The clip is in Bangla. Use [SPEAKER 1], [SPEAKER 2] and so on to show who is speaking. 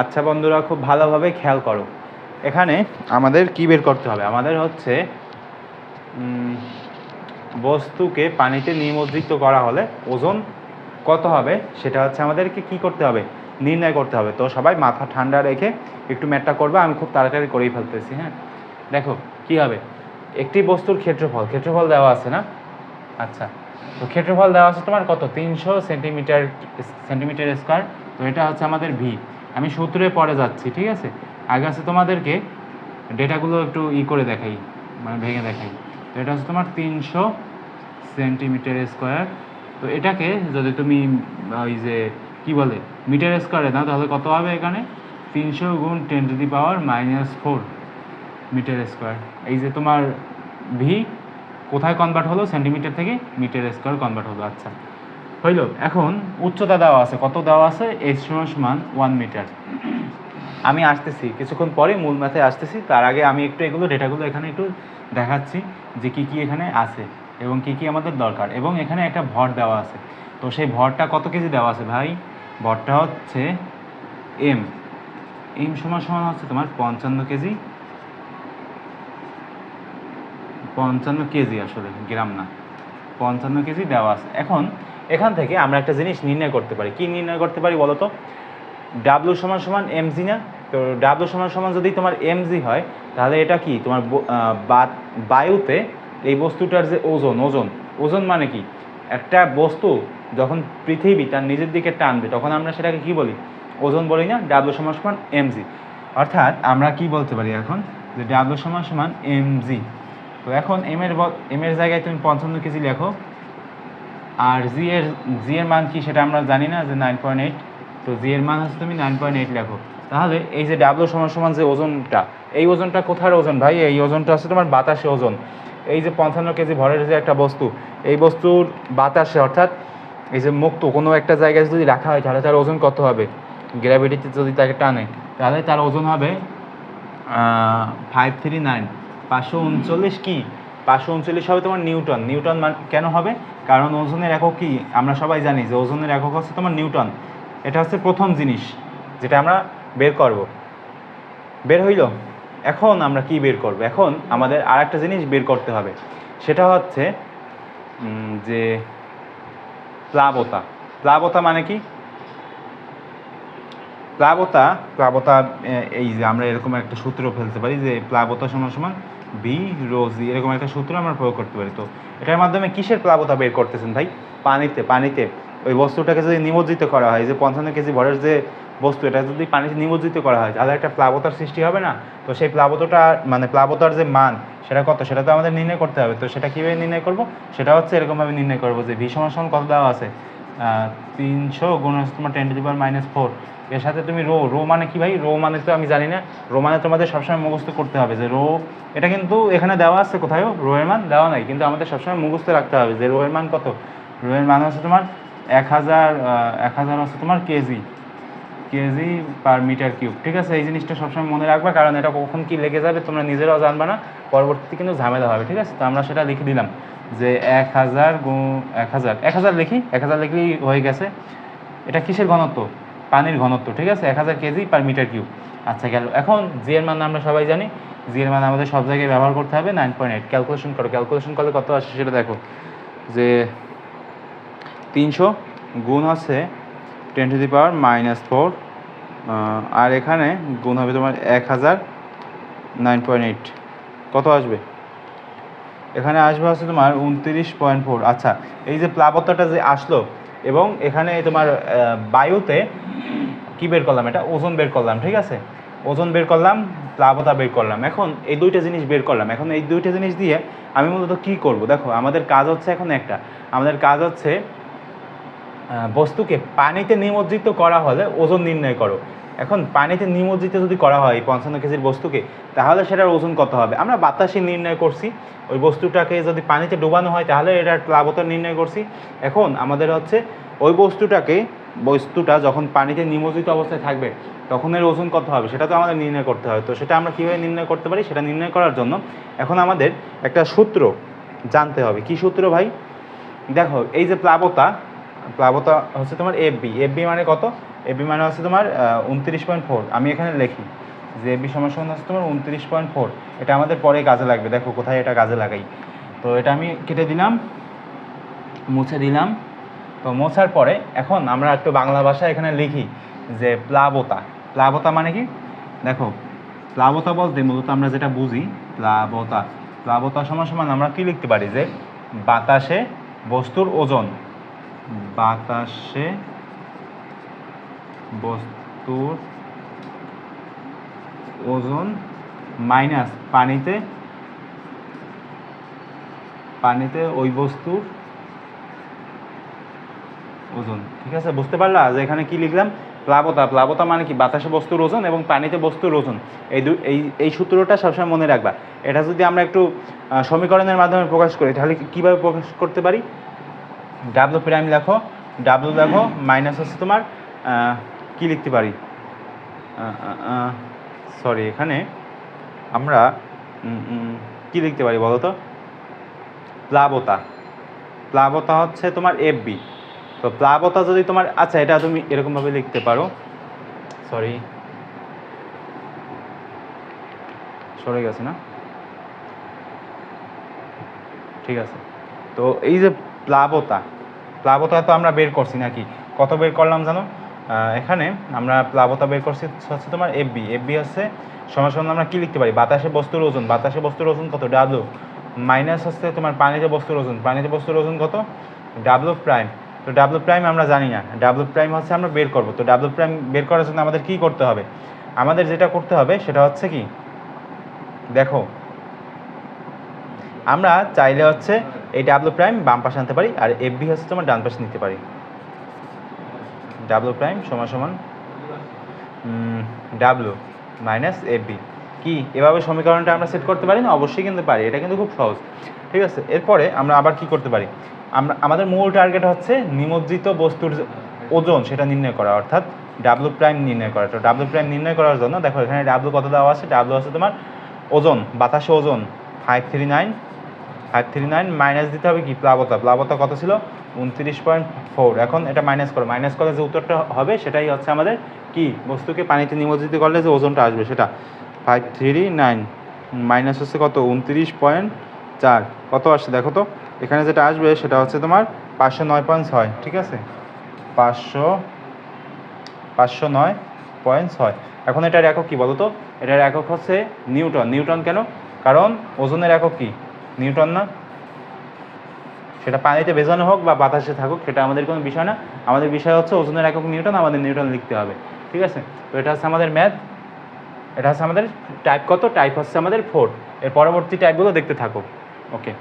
[SPEAKER 1] আচ্ছা বন্ধুরা, খুব ভালোভাবে খেয়াল করো। এখানে আমাদের কি বের করতে হবে? আমাদের হচ্ছে বস্তুকে পানিতে নিমজ্জিত করা হলে ওজন কত হবে? সেটা হচ্ছে আমাদেরকে কি করতে হবে? নির্ণয় করতে হবে। তো সবাই মাথা ঠান্ডা রেখে একটু ম্যাটটা করবে, আমি খুব তাড়াতাড়ি করেই ফেলতেছি হ্যাঁ? দেখো, কি হবে? একটি বস্তুর ক্ষেত্রফল ক্ষেত্রফল দেওয়া আছে না? আচ্ছা তো ক্ষেত্রফল দেওয়া আছে তোমার কত? তিনশো সেন্টিমিটার সেন্টিমিটার স্কোয়ার, তো এটা হচ্ছে আমাদের ভি আমি সূত্রে পরে যাচ্ছি, ঠিক আছে? আগে আছে তোমাদেরকে ডেটাগুলো একটু ই করে দেখাই মানে ভেঙে দেখাই। তো এটা হচ্ছে তোমার তিনশো সেন্টিমিটার স্কোয়ার। তো এটাকে যদি তুমি ওই যে, কি বলে, মিটার স্কোয়ারে না তাহলে কত হবে এখানে? তিনশো গুণ ten to the power minus four metre square. এই যে তোমার ভি কোথায় কনভার্ট হলো? সেন্টিমিটার থেকে মিটার স্কোয়ার কনভার্ট হলো আচ্ছা। হইল। এখন উচ্চতা দেওয়া আছে, কত দেওয়া আছে? এইচ সমান সমান ওয়ান মিটার আমি আসতেছি, কিছুক্ষণ পরে মূল ম্যাথে আসতেছি, তার আগে আমি একটু এগুলো ডেটাগুলো এখানে একটু দেখাচ্ছি যে কি কি এখানে আছে এবং কি কি আমাদের দরকার। এবং এখানে একটা ভর দেওয়া আছে। তো সেই ভরটা কত কেজি দেওয়া আছে ভাই? ভরটা হচ্ছে এম এম সমান সমান হচ্ছে তোমার পঞ্চান্ন কেজি। পঞ্চান্ন কেজি আসলে, গ্রাম না। পঞ্চান্ন কেজি দেওয়া আছে। এখন এখান থেকে আমরা একটা জিনিস নির্ণয় করতে পারি। কি নির্ণয় করতে পারি বলো তো ডাব্লু সমান সমান এমজি না? তো ডাব্লু সমান সমান যদি তোমার এমজি হয়, তাহলে এটা কি? তোমার বায়ুতে এই বস্তুটার যে ওজন ওজন ওজন মানে কি? একটা বস্তু যখন পৃথিবী তার নিজের দিকে টানবে, তখন আমরা সেটাকে কি বলি? ওজন বলি না ডাব্লু সমান সমান এমজি অর্থাৎ আমরা কি বলতে পারি এখন? যে ডাব্লু সমান সমান এমজি তো এখন এম এর এম এর জায়গায় তুমি পঞ্চান্ন কেজি লেখো। আর জি এর জি এর মান কি সেটা আমরা জানি না, যে নাইন পয়েন্ট এইট তো জি এর মান হচ্ছে তুমি নাইন পয়েন্ট এইট লেখো। তাহলে এই যে ডাব্লু সমান সমান যে ওজনটা, এই ওজনটা কোথার ওজন ভাই? এই ওজনটা হচ্ছে তোমার বাতাসে ওজন। এই যে পঞ্চান্ন কেজি ভরের যে একটা বস্তু, এই বস্তুর বাতাসে, অর্থাৎ এই যে মুক্ত, কোনো একটা জায়গায় যদি রাখা হয়, তাহলে তার ওজন কত হবে? গ্র্যাভিটিতে যদি তাকে টানে, তাহলে তার ওজন হবে ফাইভ থ্রি নাইন পাঁচশো উনচল্লিশ কি? পাঁচশো উনচল্লিশ হবে তোমার নিউটন। নিউটন মান কেন হবে? কারণ ওজনের একক কি? আমরা সবাই জানি যে ওজনের একক হচ্ছে তোমার নিউটন। এটা হচ্ছে প্রথম জিনিস যেটা আমরা বের করব। বের হইল? এখন আমরা কি বের করব? এখন আমাদের আর একটা জিনিস বের করতে হবে। সেটা হচ্ছে যে প্লাবতা। প্লাবতা মানে কি? প্লাবতা প্লাবতা এই যে আমরা এরকম একটা সূত্র ফেলতে পারি যে প্লাবতা সমান সমান বি, রোজি, এরকম একটা সূত্র আমরা প্রয়োগ করতে পারি। তো এটার মাধ্যমে কিসের প্লাবতা বের করতেছেন ভাই? পানিতে পানিতে। ওই বস্তুটাকে যদি নিমজ্জিত করা হয়, যে পঞ্চান্ন কেজি ভরের যে বস্তু, এটা যদি পানিতে নিমজ্জিত করা হয়, তাহলে একটা প্লাবতার সৃষ্টি হবে না? তো সেই প্লাবতটা মানে প্লাবতার যে মান, সেটা কত? সেটা তো আমাদের নির্ণয় করতে হবে। তো সেটা কীভাবে নির্ণয় করব? সেটা হচ্ছে এরকমভাবে নির্ণয় করব যে ভি সমান কত দেওয়া আছে? তিনশো গুণ হচ্ছে তোমার ten to the power minus four এর সাথে তুমি রো রো মানে কি ভাই? রো মানে তো আমি জানি না। রো মানে তোমাদের সবসময় মুখস্থ করতে হবে যে রো, এটা কিন্তু এখানে দেওয়া আছে কোথাও রো এর মান দেওয়া নাই। কিন্তু আমাদের সবসময় মুখস্থ রাখতে হবে যে রো এর মান কত। রো এর মান হচ্ছে তোমার এক হাজার এক হাজার হচ্ছে তোমার kg. Kg per metre cube ঠিক আছে? এই জিনিসটা সবসময় মনে রাখবা, কারণ এটা কখন কি লেগে যাবে তোমরা নিজেরাও জানবা না। পরবর্তীতে কিন্তু ঝামেলা হবে, ঠিক আছে? তো আমরা সেটা লিখে দিলাম। যে এক হাজার গু এক হাজার এক হাজার লিখি, এক হাজার লিখলেই হয়ে গেছে। এটা কিসের ঘনত্ব? পানির ঘনত্ব, ঠিক আছে? এক হাজার কেজি পার মিটার কিউব। আচ্ছা গেল। এখন জি এর মান আমরা সবাই জানি। জি এর মান আমাদের সব জায়গায় ব্যবহার করতে হবে নাইন পয়েন্ট এইট ক্যালকুলেশন করো ক্যালকুলেশন করলে কত আসে সেটা দেখো। যে তিনশো গুণ হচ্ছে ten to the power minus four আর এখানে গুণ হবে তোমার এক হাজার নাইন পয়েন্ট এইট কত আসবে? এখানে আসবে হচ্ছে তোমার উনত্রিশ পয়েন্ট ফোর। আচ্ছা এই যে প্লাবতাটা যে আসলো, এবং এখানে তোমার বায়ুতে কি বের করলাম এটা? ওজন বের করলাম, ঠিক আছে? ওজন বের করলাম, প্লাবতা বের করলাম। এখন এই দুইটা জিনিস বের করলাম। এখন এই দুইটা জিনিস দিয়ে আমি মূলত কি করব? দেখো, আমাদের কাজ হচ্ছে এখন একটা। আমাদের কাজ হচ্ছে বস্তুকে পানিতে নিমজ্জিত করা হলে ওজন নির্ণয় করো। এখন পানিতে নিমজ্জিত যদি করা হয় এই পঞ্চান্ন কেজির বস্তুকে, তাহলে সেটার ওজন কত হবে? আমরা বাতাসে নির্ণয় করছি, ওই বস্তুটাকে যদি পানিতে ডুবানো হয়, তাহলে এটার প্লাবতা নির্ণয় করছি। এখন আমাদের হচ্ছে ওই বস্তুটাকে, বস্তুটা যখন পানিতে নিমজ্জিত অবস্থায় থাকবে, তখন এর ওজন কত হবে? সেটা তো আমাদের নির্ণয় করতে হবে তো সেটা আমরা কীভাবে নির্ণয় করতে পারি? সেটা নির্ণয় করার জন্য এখন আমাদের একটা সূত্র জানতে হবে। কি সূত্র ভাই? দেখো, এই যে প্লাবতা প্লাবতা হচ্ছে তোমার এফ বি এফ বি মানে কত? এবি মানে হচ্ছে তোমার উনত্রিশ পয়েন্ট ফোর আমি এখানে লিখি যে এবি সমান হচ্ছে তোমার উনত্রিশ পয়েন্ট ফোর এটা আমাদের পরে কাজে লাগবে। দেখো কোথায় এটা কাজে লাগাই। তো এটা আমি কেটে দিলাম, মুছে দিলাম। তো মোছার পরে এখন আমরা একটু বাংলা ভাষা এখানে লিখি যে প্লাবতা। প্লাবতা মানে কি? দেখো, প্লাবতা বলতে মূলত আমরা যেটা বুঝি, প্লাবতা। প্লাবতা সমান সমান আমরা কি লিখতে পারি? যে বাতাসে বস্তুর ওজন। বাতাসে বস্তুর ওজন মাইনাস পানিতে পানিতে ওই বস্তুর ওজন। ঠিক আছে? বুঝতে পারলা? যে এখানে কি লিখলাম? প্লাবতা। প্লাবতা মানে কি? বাতাসে বস্তুর ওজন এবং পানিতে বস্তুর ওজন। এই দু এই এই সূত্রটা সবসময় মনে রাখবা। এটা যদি আমরা একটু সমীকরণের মাধ্যমে প্রকাশ করি, তাহলে কীভাবে প্রকাশ করতে পারি? ডাব্লু প্রাইম লেখো। ডাব্লু লেখো মাইনাস হচ্ছে তোমার কি লিখতে পারি? সরি এখানে আমরা কি লিখতে পারি বলো তো প্লাবতা। প্লাবতা হচ্ছে তোমার এফবি তো প্লাবতা যদি তোমার আচ্ছা এটা তুমি এরকমভাবে লিখতে পারো। সরি সরে গেছে না? ঠিক আছে। তো এই যে প্লাবতা প্লাবতা তো আমরা বের করছি নাকি? কত বের করলাম জানো? এখানে আমরা প্লাবতা বের করছি, হচ্ছে তোমার এফবি এফবি হচ্ছে সমান আমরা কি লিখতে পারি? বাতাসে বস্তুর ওজন, বাতাসে বস্তুর ওজন কত? ডাব্লু মাইনাস হচ্ছে তোমার পানিতে বস্তুর ওজন, পানিতে বস্তুর ওজন কত? ডাব্লু প্রাইম তো ডাব্লু প্রাইম আমরা জানি না ডাব্লু প্রাইম হচ্ছে আমরা বের করব, তো ডাব্লু প্রাইম বের করার জন্য আমাদের কি করতে হবে? আমাদের যেটা করতে হবে সেটা হচ্ছে কি? দেখো, আমরা চাইলে হচ্ছে এই ডাব্লু প্রাইম বাম পাশে আনতে পারি, আর এফ বি হচ্ছে তোমার ডান পাশে নিতে পারি। ডাব্লু প্রাইম সমান সমান ডাব্লু মাইনাস এফ বি। কি, এভাবে সমীকরণটা আমরা সেট করতে পারি না? অবশ্যই কিন্তু পারি, এটা কিন্তু খুব সহজ। ঠিক আছে? এরপরে আমরা আবার কি করতে পারি? আমরা, আমাদের মূল টার্গেট হচ্ছে নিমজ্জিত বস্তুর ওজন, সেটা নির্ণয় করা, অর্থাৎ ডাব্লু প্রাইম নির্ণয় করা। তো ডাব্লু প্রাইম নির্ণয় করার জন্য, দেখো এখানে ডাব্লু কত দেওয়া আছে? ডাব্লু আছে তোমার ওজন, বাতাসে ওজন five three nine five three nine minus দিতে হবে কি? প্লাবতা। প্লাবতা কত ছিল? উনত্রিশ পয়েন্ট ফোর। এখন এটা মাইনাস করো। মাইনাস করলে যে উত্তরটা হবে, সেটাই হচ্ছে আমাদের কি? বস্তুকে পানিতে নিমজ্জিত করলে যে ওজনটা আসবে সেটা। ফাইভ থ্রি নাইন মাইনাস হচ্ছে কত? উনত্রিশ পয়েন্ট চার। কত আসছে দেখো তো? এখানে যেটা আসবে সেটা হচ্ছে তোমার পাঁচশো নয় পয়েন্ট ছয়। ঠিক আছে? পাঁচশো পাঁচশো নয় পয়েন্ট ছয়। এখন এটার একক কী বলো তো এটার একক হচ্ছে নিউটন। নিউটন কেন? কারণ ওজনের একক কি? নিউটন না। সেটা পানিতে ভেজানো হোক বা বাতাসে থাকুক, সেটা আমাদের কোনো বিষয় না। আমাদের বিষয় হচ্ছে ওজনের একক নিউটন, আমাদের নিউটন লিখতে হবে। ঠিক আছে? তো এটা হচ্ছে আমাদের ম্যাথ এটা হচ্ছে আমাদের টাইপ কত? টাইপ হচ্ছে আমাদের ফোর এর পরবর্তী টাইপগুলো দেখতে থাকুক ওকে